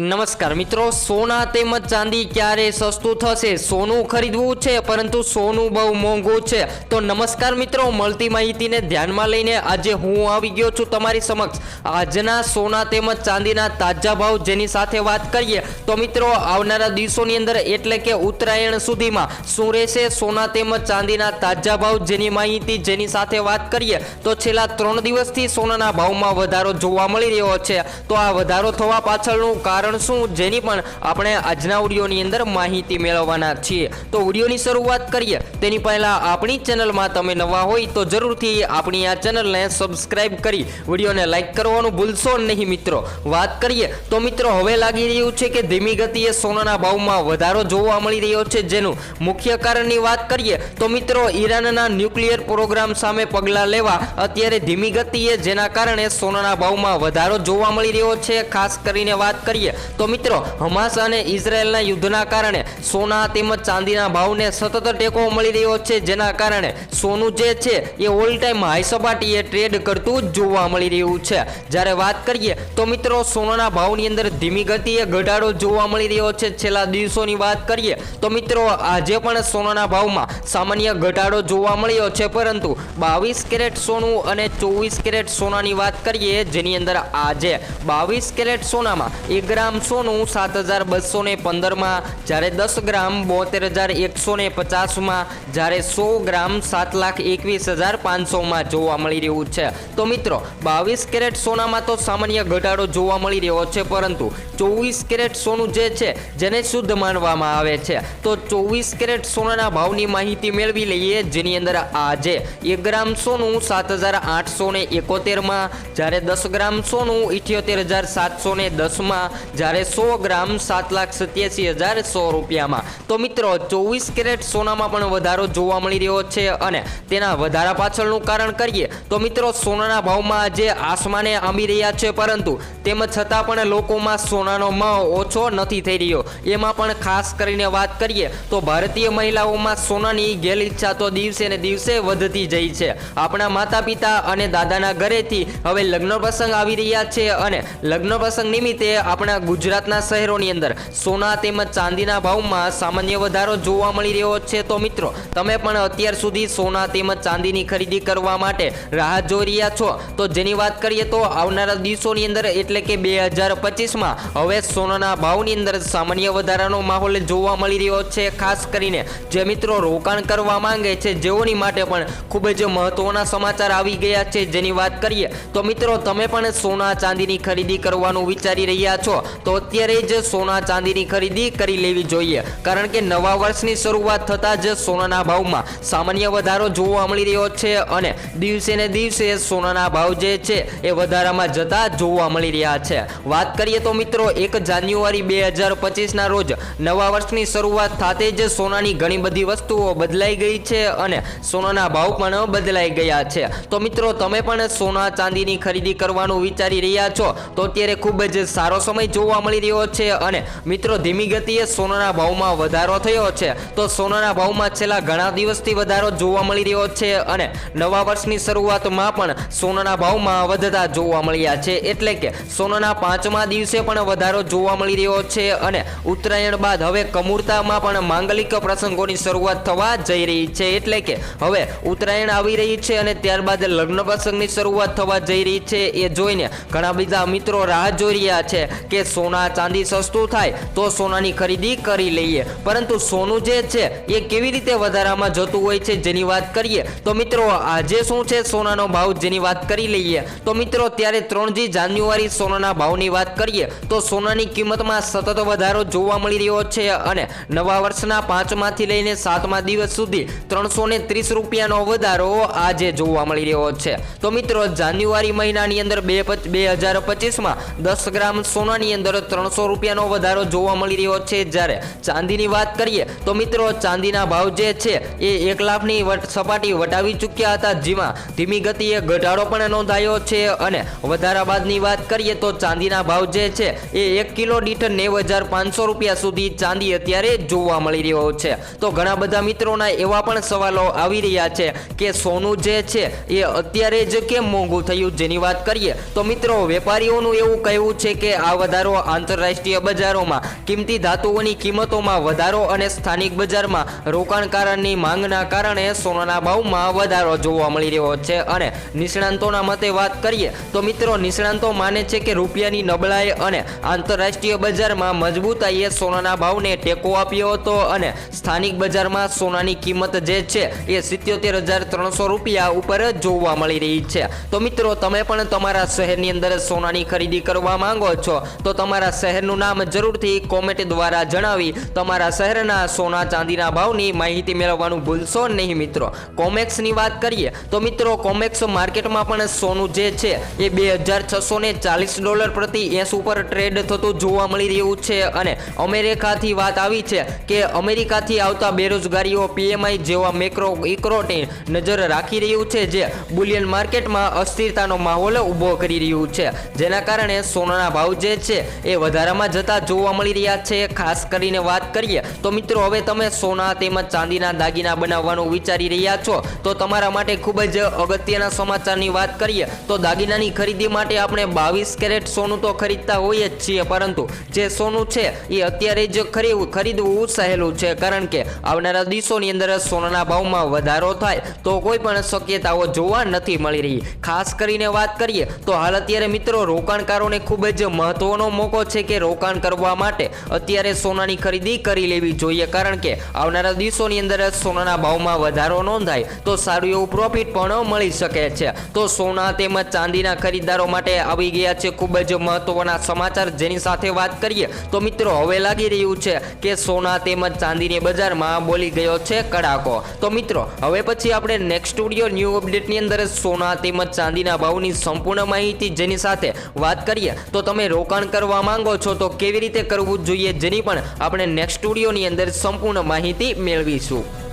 નમસ્કાર મિત્રો, સોના તેમજ ચાંદી ક્યારે સસ્તું થશે? સોનું ખરીદવું છે, પરંતુ સોનું બહુ મોંઘું છે. તો નમસ્કાર મિત્રો, મળતી માહિતીને ધ્યાનમાં લઈને આજે હું આવી ગયો છું તમારી સમક્ષ. આજના સોના તેમજ ચાંદીના તાજા ભાવ જેની સાથે વાત કરીએ, તો મિત્રો, આવનારા દિવસોની અંદર એટલે કે ઉત્તરાયણ સુધીમાં શું રહેશે? સોના તેમજ ચાંદીના તાજા ભાવ જેની માહિતી જેની સાથે વાત કરીએ, તો છેલ્લા ત્રણ દિવસથી સોનાના ભાવમાં વધારો જોવા મળી રહ્યો છે. તો આ વધારો થવા પાછળનું કારણ શું જેની પણ આપણે આજના ઓડિયોની અંદર માહિતી મેળવવાના છીએ. તો ઓડિયોની શરૂઆત કરીએ. તેની પહેલાં આપણી ચેનલમાં તમે નવા હોય તો જરૂરથી આપણી આ ચેનલને સબસ્ક્રાઇબ કરી વિડીયોને લાઇક કરવાનું ભૂલશો નહીં મિત્રો. વાત કરીએ તો મિત્રો હવે લાગી રહ્યું છે કે ધીમી ગતિએ સોનાના ભાવમાં વધારો જોવા મળી રહ્યો છે જેનું મુખ્ય કારણની વાત કરીએ તો મિત્રો ઈરાનના ન્યુક્લિયર પ્રોગ્રામ સામે પગલાં લેવા અત્યારે ધીમી ગતિએ જેના કારણે સોનાના ભાવમાં વધારો જોવા મળી રહ્યો છે. ખાસ કરીને વાત કરીએ તો મિત્રો, હમાસ અને ઇઝરાયલના યુદ્ધના કારણે સોના તેમજ ચાંદીના ભાવને સતત ટેકો મળી રહ્યો છે, જેના કારણે સોનું જે છે એ ઓલ ટાઈમ હાઈ સપાટીએ ટ્રેડ કરતું જોવા મળી રહ્યું છે. જ્યારે વાત કરીએ તો મિત્રો, સોનાના ભાવની અંદર ધીમી ગતિએ ઘટાડો જોવા મળી રહ્યો છે. છેલ્લા દિવસોની વાત કરીએ તો મિત્રો, આજે પણ સોનાના ભાવમાં સામાન્ય ઘટાડો જોવા મળ્યો છે. પરંતુ બાવીસ કેરેટ સોનું અને ચોવીસ કેરેટ સોનાની વાત કરીએ, જેની અંદર આજે બાવીસ કેરેટ સોનામાં એક ગ્રામ સોનું સાત હજાર બસો ને પંદરમાં, જ્યારે દસ ગ્રામ બોતેર હજાર એકસો ને પચાસમાં, જ્યારે સો ગ્રામ સાત લાખ એકવીસ હજાર પાંચસોમાં જોવા મળી રહ્યું છે. તો મિત્રો, બાવીસ કેરેટ સોનામાં તો સામાન્ય ઘટાડો જોવા મળી રહ્યો છે, પરંતુ ચોવીસ કેરેટ સોનું જે છે, જેને શુદ્ધ માનવામાં આવે છે. તો ચોવીસ કેરેટ સોનાના ભાવની માહિતી મેળવી લઈએ, જેની અંદર આજે એક ગ્રામ સોનું સાત હજાર આઠસો ને એકોતેરમાં, જ્યારે દસ ગ્રામ સોનું ઇઠ્યોતેર હજાર સાતસો ને દસમાં જ્યારે સો ગ્રામ સાત લાખ સત્યાસી હજાર સો રૂપિયામાં. તો મિત્રો, ચોવીસ કેરેટ સોનામાં પણ વધારો જોવા મળી રહ્યો છે અને તેના વધારા પાછળનું કારણ કરીએ, તો મિત્રો, સોનાના ભાવમાં આજે આસમાને આંબી રહ્યા છે, પરંતુ તેમ છતાં પણ લોકોમાં સોનાનો મોહ ઓછો નથી થઈ રહ્યો. એમાં પણ ખાસ કરીને વાત કરીએ, તો ભારતીય મહિલાઓમાં સોનાની ગેલ ઈચ્છા તો દિવસે ને દિવસે વધતી જઈ છે. આપણા માતા પિતા અને દાદાના ઘરેથી હવે લગ્ન પ્રસંગ આવી રહ્યા છે અને લગ્ન પ્રસંગ નિમિત્તે આપણા ગુજરાતના શહેરોની અંદર. સોના તેમજ ચાંદીના ભાવમાં સામાન્ય વધારો જોવા મળી રહ્યો છે તો મિત્રો, તમે પણ અત્યાર સુધી સોના તેમજ ચાંદીની ખરીદી કરવા માટે રાહ જોઈ રહ્યા છો. તો જેની વાત કરીએ તો આવનારા દિવસોની અંદર એટલે કે બે હજાર પચીસમાં હવે સોનાના ભાવની અંદર સામાન્ય વધારાનો માહોલ જોવા મળી રહ્યો છે, ખાસ કરીને જે મિત્રો રોકાણ કરવા માંગે છે જેઓની માટે પણ ખૂબ જ મહત્વના સમાચાર આવી ગયા છે જેની વાત કરીએ. તો મિત્રો, તમે પણ સોના ચાંદીની ખરીદી કરવાનું વિચારી રહ્યા છો. તો અત્યારે જ સોના ચાંદીની ખરીદી કરી લેવી જોઈએ. કારણ કે નવા વર્ષની શરૂઆત થતાં જ સોનાના ભાવમાં સામાન્ય વધારો જોવા મળી રહ્યો છે અને દિવસે ને દિવસે સોનાના ભાવ જે છે એ વધારામાં જતા જોવા મળી રહ્યા છે. વાત કરીએ તો મિત્રો, એક જાન્યુઆરી બે હજાર પચીસના રોજ નવા વર્ષની શરૂઆત થતે જ સોનાની ઘણી બધી વસ્તુઓ બદલાઈ ગઈ છે અને સોનાના ભાવ પણ બદલાઈ ગયા છે. તો મિત્રો, તમે પણ સોના ચાંદીની ખરીદી કરવાનું વિચારી રહ્યા છો? તો અત્યારે ખૂબ જ સારો સમય જોવા મળી રહ્યો છે અને મિત્રો ધીમી ગતિએ સોનાના ભાવમાં વધારો થયો છે. તો સોનાના ભાવમાં છેલ્લા ઘણા દિવસથી વધારો જોવા મળી રહ્યો છે અને નવા વર્ષની શરૂઆતમાં પણ સોનાના ભાવમાં વધતા જોવા મળ્યા છે. એટલે કે સોનાના પાંચમા દિવસે પણ વધારો જોવા મળી રહ્યો છે અને ઉત્તરાયણ બાદ હવે કમૂરતામાં પણ માંગલિક પ્રસંગોની શરૂઆત થવા જઈ રહી છે. એટલે કે હવે ઉત્તરાયણ આવી રહી છે અને ત્યારબાદ લગ્ન પ્રસંગની શરૂઆત થવા જઈ રહી છે. એ જોઈને ઘણા બધા મિત્રો રાહ જોઈ રહ્યા છે કે સોના ચાંદી સસ્તું થાય તો સોનાની ખરીદી કરી લઈએ. પરંતુ સોનું જે છે, એ કેવી રીતે વધારામાં જતું હોય છે જેની વાત કરીએ, તો મિત્રો આજે શું છે સોનાનો ભાવ જેની વાત કરી લઈએ. તો મિત્રો ત્યારે ત્રણજી જાન્યુઆરી સોનાના ભાવની વાત કરીએ, તો સોનાની કિંમતમાં સતત વધારો જોવા મળી રહ્યો છે અને નવા વર્ષના પાંચમાંથી લઈને સાતમા દિવસ સુધી ત્રણસો ને ત્રીસ રૂપિયાનો વધારો આજે જોવા મળી રહ્યો છે. તો મિત્રો જાન્યુઆરી મહિનાની અંદર બે બે હજાર પચીસમાં દસ ગ્રામ સોનાની અંદર ત્રણસો રૂપિયાનો વધારો જોવા મળી રહ્યો છે. જ્યારે ચાંદીની વાત કરીએ, તો મિત્રો ચાંદીના ભાવ જે છે, એ એક લાખની સપાટી વટાવી ચૂક્યા હતા. જેમાં ધીમી ગતિએ ઘટાડો પણ નોંધાયો છે. અને વધારા બાદની વાત કરીએ, તો ચાંદીના ભાવ જે છે, એ એક કિલો દીઠ નેવ હજાર પાંચસો રૂપિયા સુધી ચાંદી અત્યારે જોવા મળી રહ્યો છે. તો ઘણા બધા મિત્રોના એવા પણ સવાલો આવી રહ્યા છે કે સોનું જે છે, એ અત્યારે જ કેમ મોંઘું થયું? જેની વાત કરીએ, તો મિત્રો વેપારીઓનું એવું કહેવું છે કે આ વધારો વધારો આંતરરાષ્ટ્રીય બજારોમાં કિંમતી ધાતુઓની કિંમતોમાં વધારો અને સ્થાનિક બજારમાં રોકાણકારોની માંગના કારણે સોનાના ભાવમાં વધારો જોવા મળી રહ્યો છે. અને નિષ્ણાંતોના મતે વાત કરીએ તો મિત્રો, નિષ્ણાંતો માને છે કે રૂપિયાની નબળાઈ અને આંતરરાષ્ટ્રીય બજારમાં મજબૂતાઈએ સોનાના ભાવને ટેકો આપ્યો હતો અને સ્થાનિક બજારમાં સોનાની કિંમત જે છે એ સિત્યોતેર હજાર ત્રણસો રૂપિયા ઉપર જોવા મળી રહી છે. તો મિત્રો, તમે પણ તમારા શહેરની અંદર સોનાની ખરીદી કરવા માંગો છો, તો તમારા શહેરનું નામ જરૂરથી કોમેન્ટ દ્વારા જણાવી. તમારા શહેરના સોના ચાંદીના ભાવની માહિતી મેળવવાનું ભૂલશો નહીં મિત્રો. કોમેક્સની વાત કરીએ, તો મિત્રો કોમેક્સ માર્કેટમાં પણ સોનું જે છે, એ બે હજાર છસો ને ચાલીસ ડોલર પ્રતિ એસ ઉપર ટ્રેડ થતું જોવા મળી રહ્યું છે અને અમેરિકાથી વાત આવી છે કે અમેરિકાથી આવતા બેરોજગારીઓ પીએમઆઈ જેવા મેક્રો ઇકોનોમી નજર રાખી રહ્યું છે જે બુલિયન માર્કેટમાં અસ્થિરતાનો માહોલ ઊભો કરી રહ્યું છે. જેના કારણે સોનાના ભાવ જે છે એ વધારામાં જતા જોવા મળી રહ્યા છે. ખાસ કરીને વાત કરીએ તો મિત્રો, હવે તમે સોના તેમજ ચાંદીના દાગીના બનાવવાનું વિચારી રહ્યા છો. તો તમારા માટે ખૂબ જ અગત્યના સમાચારની વાત કરીએ તો દાગીનાની ખરીદી માટે આપણે બાવીસ કેરેટ સોનું તો ખરીદતા હોઈએ જ છીએ, પરંતુ જે સોનું છે એ અત્યારે જ ખરી ખરીદવું સહેલું છે. કારણ કે આવનારા દિવસોની અંદર સોનાના ભાવમાં વધારો થાય તો કોઈ પણ શક્યતાઓ જોવા નથી મળી રહી. ખાસ કરીને વાત કરીએ તો હાલ અત્યારે મિત્રો રોકાણકારોને ખૂબ જ મહત્વનો મોકો છે કે રોકાણ કરવા માટે અત્યારે સોનાની ખરીદી કરી લેવી જોઈએ. કારણ કે આવનારા દિવસોની અંદર સોનાના ભાવમાં વધારો નોંધાય તો સારું એવું પ્રોફિટ પણ મળી શકે છે. તો સોના તેમજ ચાંદીના ખરીદદારો માટે આવી ગયા છે ખૂબ જ મહત્વના સમાચાર. જેની સાથે વાત કરીએ તો મિત્રો, હવે લાગી રહ્યું છે કે સોના તેમજ ચાંદીની બજારમાં બોલી ગયો છે કડાકો. તો મિત્રો, હવે પછી આપણે નેક્સ્ટ સ્ટુડિયો ન્યૂ અપડેટની અંદર સોના તેમજ ચાંદીના ભાવની સંપૂર્ણ માહિતી જેની સાથે વાત કરીએ તો તમે રોકાણ કરવા માંગો છો તો કેવી રીતે કરવું જોઈએ જેની પણ આપણે નેક્સ્ટ સ્ટુડિયોની અંદર સંપૂર્ણ માહિતી મેળવીશું.